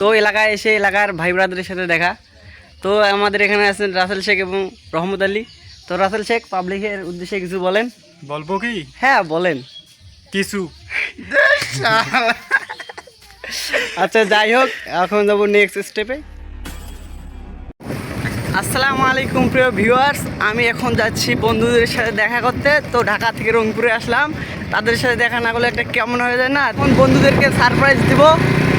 তো এলাকায় এসে এলাকার ভাই ব্রাদারের সাথে দেখা। তো আমাদের এখানে আছেন রাসেল শেখ এবং রহমত আলী। তো রাসেল শেখ পাবলিকের উদ্দেশ্যে কিছু বলেন। বলব কি? হ্যাঁ বলেন। কিছু। আচ্ছা যাই হোক এখন যাব নেক্সট স্টেপে আসসালামু আলাইকুম প্রিয় ভিউয়ার্স আমি এখন যাচ্ছি বন্ধুদের সাথে দেখা করতে। তো ঢাকা থেকে রংপুরে আসলাম। তাদের সাথে দেখা না করলে একটা কেমন হয়ে যায় না? এখন বন্ধুদেরকে সারপ্রাইজ দিব।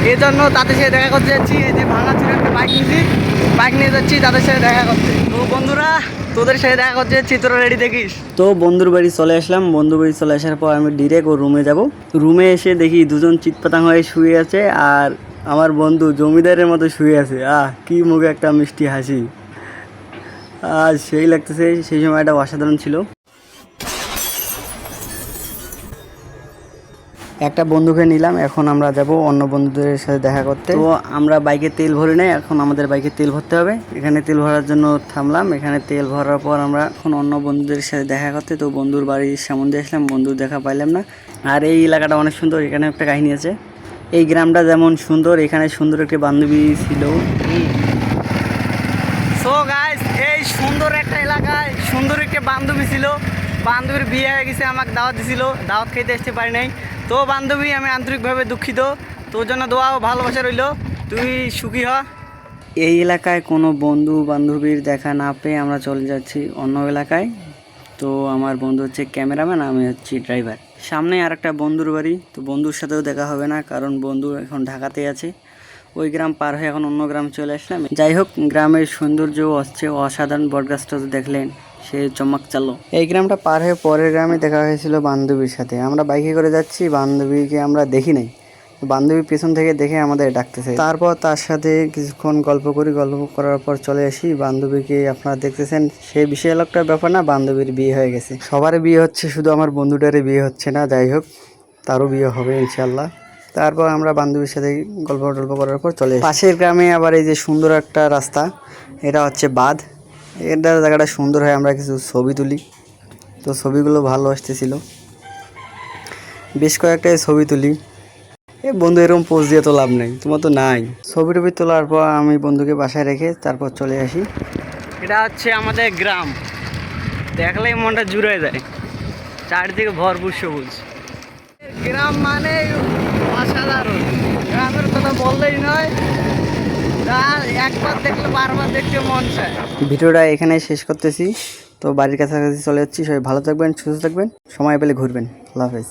এই জন্য তাদের সাথে দেখা করতে যাচ্ছি। এই যে ভাঙা ছিল একটা বাইক নিয়েছি। বাইক নিয়ে যাচ্ছি, তাদের সাথে দেখা করতে। তো বন্ধুরা, তোদের সাথে দেখা করতে যাচ্ছি, তোরা রেডি দেখিস। তো বন্ধুর বাড়ি চলে আসলাম। বন্ধুর বাড়ি চলে আসার পর আমি ডিরেক্ট ও রুমে যাব। রুমে এসে দেখি দুজন চিৎপাতাং হয়ে শুয়ে আছে আর আমার বন্ধু জমিদারের মতো শুয়ে আছে। আহ, কি মুখে একটা মিষ্টি হাসি। আর সেই লাগতেছে, সেই সময়টা অসাধারণ ছিল। একটা বন্ধুকে নিলাম, এখন আমরা যাব অন্য বন্ধুদের সাথে দেখা করতে। তো আমরা বাইকে তেল ভরি নাই, এখন আমাদের বাইকে তেল ভরতে হবে। এখানে তেল ভরার জন্য থামলাম, এখানে তেল ভরার পর আমরা এখন অন্য বন্ধুদের সাথে দেখা করতে। তো বন্ধুর বাড়ির সামনে দিয়ে আসলাম, বন্ধুর দেখা পাইলাম না। আর এই এলাকাটা অনেক সুন্দর, এখানে একটা কাহিনী আছে। এই গ্রামটা যেমন সুন্দর, এখানে সুন্দর একটি বান্ধবী ছিল। সো গাইস এই সুন্দর একটা এলাকায় সুন্দর একটি বান্ধবী ছিল। বান্ধবীর বিয়ে হয়ে গেছে, আমাকে দাওয়াত দিছিল, দাওয়াত খেতে আসতে পারি নাই। তো বান্ধবী, আমি আন্তরিকভাবে দুঃখিত। তোর জন্য দোয়া ও ভালোবাসা রইল। তুই সুখী হ। এই এলাকায় কোনো বন্ধু বান্ধবীর দেখা না পেয়ে আমরা চলে যাচ্ছি অন্য এলাকায়। তো আমার বন্ধু হচ্ছে ক্যামেরাম্যান, আমি হচ্ছি ড্রাইভার। সামনে আর একটা বন্ধুর বাড়ি, তো বন্ধুর সাথেও দেখা হবে না, কারণ বন্ধু এখন ঢাকাতে আছে। ওই গ্রাম পার হয়ে এখন অন্য গ্রাম চলে আসলাম। যাই হোক, গ্রামের সৌন্দর্য হচ্ছে অসাধারণ বটগাছটা দেখলেন। সে চমক চালো। এই গ্রামটা পার হয়ে পরের গ্রামে দেখা হয়েছিল বান্ধবীর সাথে। আমরা বাইকে করে যাচ্ছি, বান্ধবীকে আমরা দেখি নাই। বান্ধবী পেছন থেকে দেখে আমাদের ডাকতেছে। তারপর তার সাথে কিছুক্ষণ গল্প করি, গল্প করার পর চলে আসি। বান্ধবীকে আপনারা দেখতেছেন সেই বিশাল একটা ব্যাপার না, বান্ধবীর বিয়ে হয়ে গেছে। সবার বিয়ে হচ্ছে, শুধু আমার বন্ধুটারই বিয়ে হচ্ছে না, যাই হোক, তারও বিয়ে হবে ইনশাল্লাহ তারপর আমরা বান্ধবীর সাথে গল্প টল্প করার পর চলে। পাশের গ্রামে আবার এই যে সুন্দর একটা রাস্তা, এটা হচ্ছে বাঁধ। এটা জায়গাটা সুন্দর হয়, আমরা কিছু ছবি তুলি। তো ছবিগুলো ভালো আসতেছিল। বেশ কয়েকটা ছবি তুলি। এ বন্ধু, এরকম পোজ দিয়ে তো লাভ নেই, তোমার তো নাই। ছবি টবি তোলার পর আমি বন্ধুকে বাসায় রেখে তারপর চলে আসি। এটা হচ্ছে আমাদের গ্রাম। দেখলেই মনটা জুড়ে যায়। চারিদিকে ভরপুর সবুজ। গ্রাম মানে অসাধারণ। গ্রামের কথা বললেই নয় একবার দেখলে বারবার দেখতে মন চায়। ভিডিওটা এখানে শেষ করতেছি। তো বাড়ির কাছাকাছি চলে যাচ্ছি। সবাই ভালো থাকবেন, সুস্থ থাকবেন। সময় পেলে ঘুরবেন। আল্লাহ হাফেজ।